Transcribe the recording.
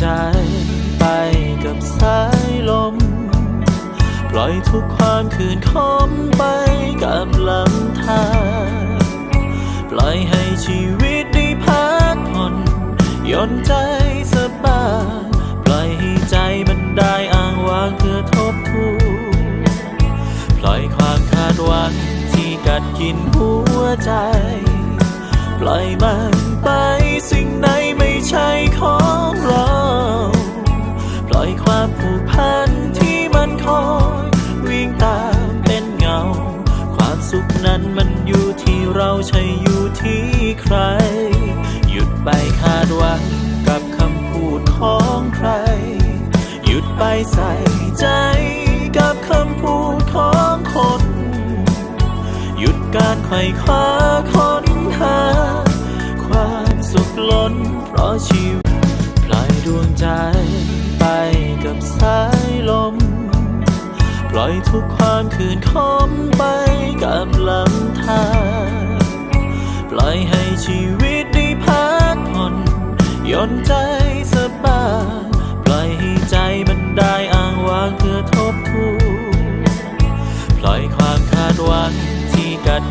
ใจไปกับสายลม ปล่อยทุกความคืนคมไปกับลำธารปล่อยให้ชีวิตได้พักผ่อนย่อนใจสบายปล่อยให้ใจมันได้อ้างว้างเพื่อทบทวนปล่อยความคาดหวังที่กัดกินหัวใจ เราใช่อยู่ที่ใคร หยุดไปคาดหวังกับคำพูดของใคร หยุดไปใส่ใจกับคำพูดของคน หยุดการไขว่คว้าค้นหา ความสุขล้นเพราะชีวิตปล่อยดวงใจไปกับสายลม ปล่อยทุกความคืนคมไปกับลำธารายให้ชีวิตได้พักผ่อนย่นใจสบายปล่อยให้ใจมันได้อ้างวางเพื่อทบทวนปล่อยความคาดหวังที่กัด